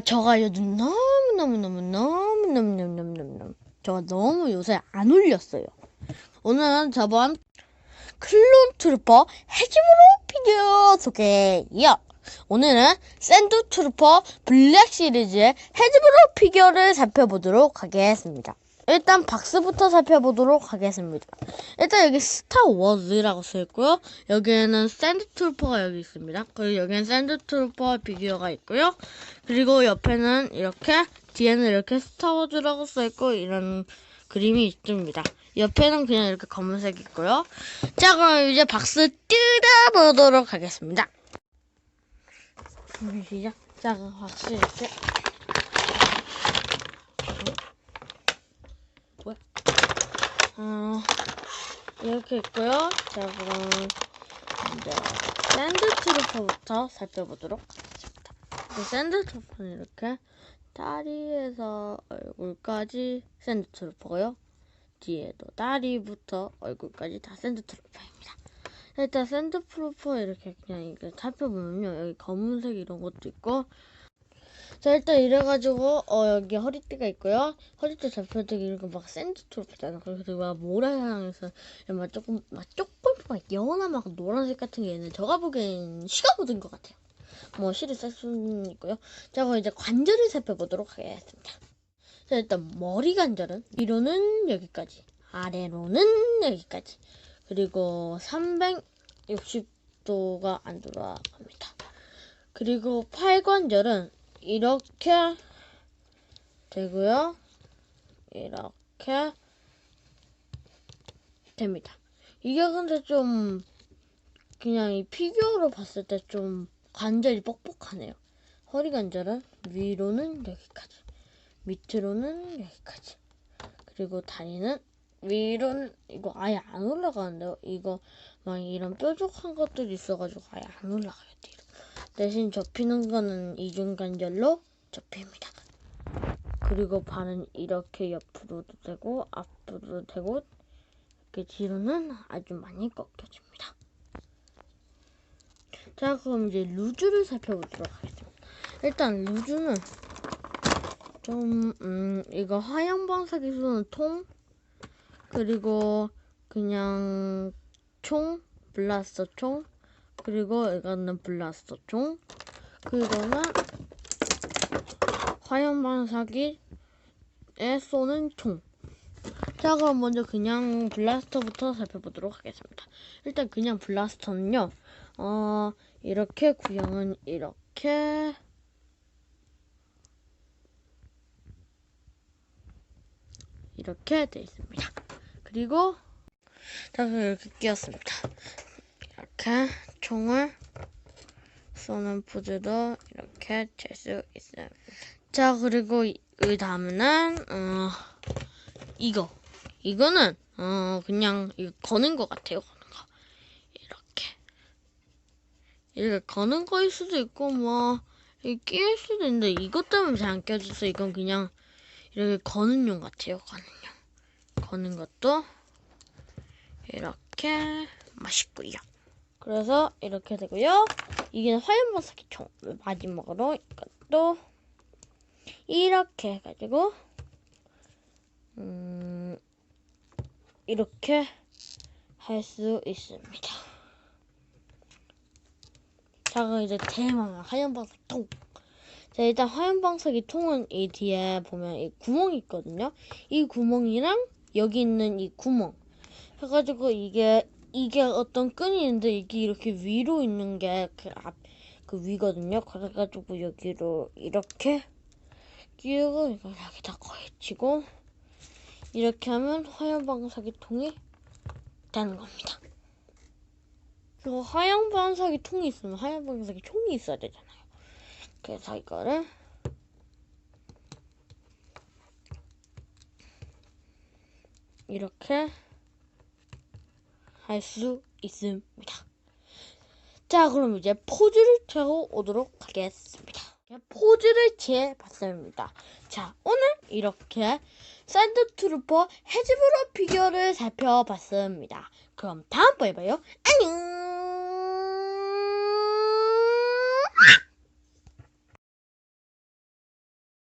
저가요 너무 너무 너무 너무 너무 너무 너무 너무 너무 저가 너무 요새 안 올렸어요. 오늘은 저번 클론 트루퍼 해집으로 피규어 소개요. 오늘은 샌드 트루퍼 블랙 시리즈의 해집으로 피규어를 살펴보도록 하겠습니다. 일단 박스부터 살펴보도록 하겠습니다. 일단 여기 스타워즈라고 써있고요. 여기에는 샌드 트루퍼가 여기 있습니다. 그리고 여기는 샌드 트루퍼 피규어가 있고요. 그리고 옆에는 이렇게 뒤에는 이렇게 스타워즈라고 써있고 이런 그림이 있습니다. 옆에는 그냥 이렇게 검은색 있고요. 자 그럼 이제 박스 뜯어보도록 하겠습니다. 시작. 자 그럼 박스 이렇게 뭐야? 어 이렇게 있고요. 자 그럼 이제 샌드 트루퍼부터 살펴보도록 하겠습니다. 이 샌드 트루퍼는 이렇게 다리에서 얼굴까지 샌드 트루퍼고요. 뒤에도 다리부터 얼굴까지 다 샌드 트루퍼입니다. 일단 샌드 트루퍼 이렇게 그냥 이렇게 살펴보면요. 여기 검은색 이런 것도 있고 자 일단 이래가지고 어 여기 허리띠가 있고요. 허리띠 잡혀도 이렇게 막 샌드 트루퍼잖아. 그래서 막 모래향에서 막 조금 막 조금 막 연한 막 노란색 같은 게 있는 제가 보기엔 시가 묻은 것 같아요. 뭐 실을 쓸 수는 있고요. 자 그럼 이제 관절을 살펴보도록 하겠습니다. 자 일단 머리 관절은 위로는 여기까지 아래로는 여기까지 그리고 360도가 안 돌아갑니다. 그리고 팔 관절은 이렇게 되고요. 이렇게 됩니다. 이게 근데 좀 그냥 이 피규어로 봤을 때 좀 관절이 뻑뻑하네요. 허리 관절은 위로는 여기까지, 밑으로는 여기까지. 그리고 다리는 위로는 이거 아예 안 올라가는데요. 이거 막 이런 뾰족한 것들이 있어가지고 아예 안 올라가요. 뒤로. 대신 접히는 거는 이중 관절로 접힙니다. 그리고 발은 이렇게 옆으로도 되고 앞으로도 되고 이렇게 뒤로는 아주 많이 꺾여집니다. 자 그럼 이제 루즈를 살펴보도록 하겠습니다. 일단 루즈는 좀 음, 이거 하얀 방석이 쏘는 통 그리고 그냥 총 블라스터 총 그리고 이거는 블라스터 총 그리고는 화염 방사기에 쏘는 총. 자 그럼 먼저 그냥 블라스터부터 살펴보도록 하겠습니다. 일단 그냥 블라스터는요. 어 이렇게 구형은 이렇게 이렇게 되어 있습니다. 그리고 자 이렇게 끼웠습니다. 이렇게 총을 쏘는 포즈도 이렇게 칠 수 있습니다. 자 그리고 이, 그 다음은 어 이거 이거는 어 그냥 이거 거는 것 같아요. 거는 거 이렇게 이렇게 거는 거일 수도 있고 뭐 끼울 수도 있는데 이것 때문에 잘 안 껴져서 이건 그냥 이렇게 거는 용 같아요. 거는 용 거는 것도 이렇게 맛있고요. 그래서 이렇게 되고요. 이게 화염방사기 총 마지막으로 이것도 이렇게 해가지고 음 이렇게 할 수 있습니다. 자 그럼 이제 대망 화염방사기 통. 자 일단 화염방사기 통은 이 뒤에 보면 이 구멍이 있거든요. 이 구멍이랑 여기 있는 이 구멍 해가지고 이게 이게 어떤 끈이 있는데 이게 이렇게 위로 있는 게 그 앞 그 위거든요. 그래가지고 여기로 이렇게 끼우고 이걸 여기다 걸치고 이렇게 하면 화염방사기 통이 되는 겁니다. 그리고 화염방사기 통이 있으면 화염방사기 총이 있어야 되잖아요. 그래서 이거를 이렇게 할 수 있습니다. 자, 그럼 이제 포즈를 채워 오도록 하겠습니다. 포즈를 채 봤습니다. 자, 오늘 이렇게 샌드 트루퍼 해즈브로 피규어를 살펴봤습니다. 그럼 다음번에 봐요. 안녕!